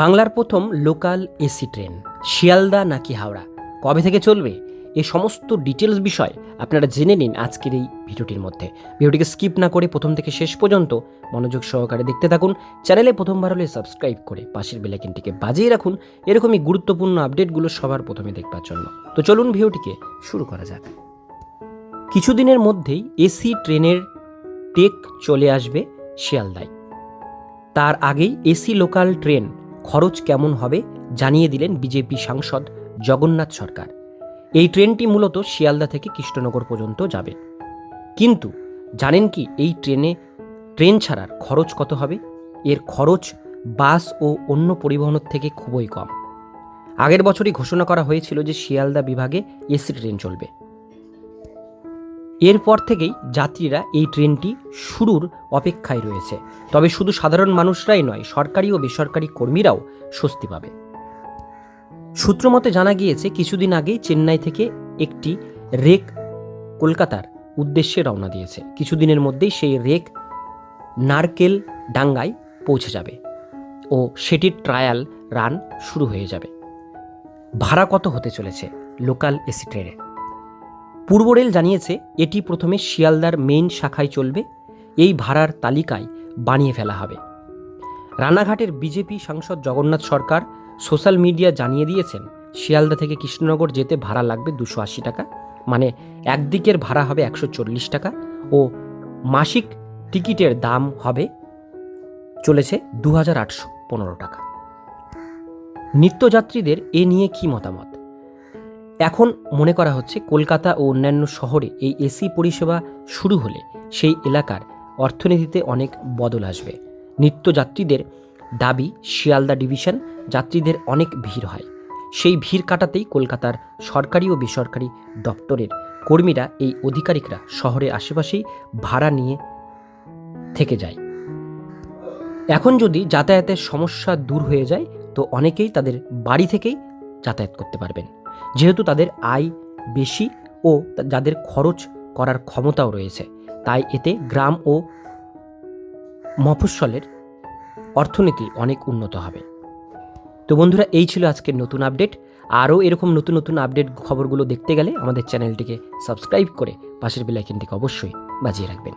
বাংলার প্রথম local AC train, Sealdah নাকি হাওড়া? কবে থেকে চলবে? এ সমস্ত ডিটেলস বিষয় আপনারা জেনে নিন আজকের এই ভিডিওটির মধ্যে। ভিডিওটিকে স্কিপ না করে প্রথম থেকে শেষ পর্যন্ত মনোযোগ সহকারে দেখতে থাকুন। চ্যানেলে প্রথমবার হলে সাবস্ক্রাইব করে পাশের বেলাইকিনটিকে বাজিয়ে রাখুন। এরকমই গুরুত্বপূর্ণ আপডেটগুলো সবার প্রথমে দেখবার জন্য। তো চলুন ভিডিওটিকে শুরু করা যাক। কিছুদিনের মধ্যেই এসি ট্রেনের টেক চলে আসবে শিয়ালদায়। তার আগেই এসি লোকাল ট্রেন খরচ কেমন হবে জানিয়ে দিলেন বিজেপি সাংসদ জগন্নাথ সরকার। এই ট্রেনটি মূলত শিয়ালদা থেকে কৃষ্ণনগর পর্যন্ত যাবে। কিন্তু জানেন কি এই ট্রেনে ট্রেন ছাড়ার খরচ কত হবে? এর খরচ বাস ও অন্য পরিবহনের থেকে খুবই কম। আগের বছরই ঘোষণা করা হয়েছিল যে শিয়ালদা বিভাগে এসি ট্রেন চলবে। এরপর থেকেই যাত্রীরা এই ট্রেনটি শুরুর অপেক্ষায় রয়েছে। তবে শুধু সাধারণ মানুষরাই নয়, সরকারি ও বেসরকারি কর্মীরাও স্বস্তি পাবে। সূত্রমতে জানা গিয়েছে, কিছুদিন আগেই চেন্নাই থেকে একটি রেক কলকাতার উদ্দেশ্যে রওনা দিয়েছে। কিছুদিনের মধ্যেই সেই রেক নারকেল ডাঙ্গায় পৌঁছে যাবে ও সেটির ট্রায়াল রান শুরু হয়ে যাবে। ভাড়া কত হতে চলেছে লোকাল এসি ট্রেনে? পূর্ব রেল জানিয়েছে, এটি প্রথমে শিয়ালদার মেইন শাখায় চলবে। এই ভাড়ার তালিকায় বানিয়ে ফেলা হবে। রানাঘাটের বিজেপি সাংসদ জগন্নাথ সরকার সোশ্যাল মিডিয়া জানিয়ে দিয়েছেন, শিয়ালদা থেকে কৃষ্ণনগর যেতে ভাড়া লাগবে দুশো আশি টাকা। মানে একদিকের ভাড়া হবে একশো চল্লিশ টাকা ও মাসিক টিকিটের দাম হবে, চলেছে দু হাজার আটশো পনেরো টাকা। নিত্যযাত্রীদের এ নিয়ে কি মতামত? এখন মনে করা হচ্ছে কলকাতা ও অন্যান্য শহরে এই এসি পরিষেবা শুরু হলে সেই এলাকার অর্থনীতিতে অনেক বদল আসবে। নিত্যযাত্রীদের দাবি, শিয়ালদা ডিভিশন, যাত্রীদের অনেক ভিড় হয়। সেই ভিড় কাটাতেই কলকাতার সরকারি ও বেসরকারি দপ্তরের কর্মীরা, এই অধিকারিকরা শহরের আশেপাশেই ভাড়া নিয়ে থেকে যায়। এখন যদি যাতায়াতের সমস্যা দূর হয়ে যায়, তো অনেকেই তাদের বাড়ি থেকেই যাতায়াত করতে পারবেন। যেহেতু তাদের আয় বেশি ও যাদের খরচ করার ক্ষমতাও রয়েছে। তাই এতে গ্রাম ও মফস্বলের অর্থনীতি অনেক উন্নত হবে। তো বন্ধুরা, এই ছিল আজকের নতুন আপডেট। আরও এরকম নতুন নতুন আপডেট খবরগুলো দেখতে গেলে আমাদের চ্যানেলটিকে সাবস্ক্রাইব করে পাশের বেলাইকিনটিকে অবশ্যই বাজিয়ে রাখবেন।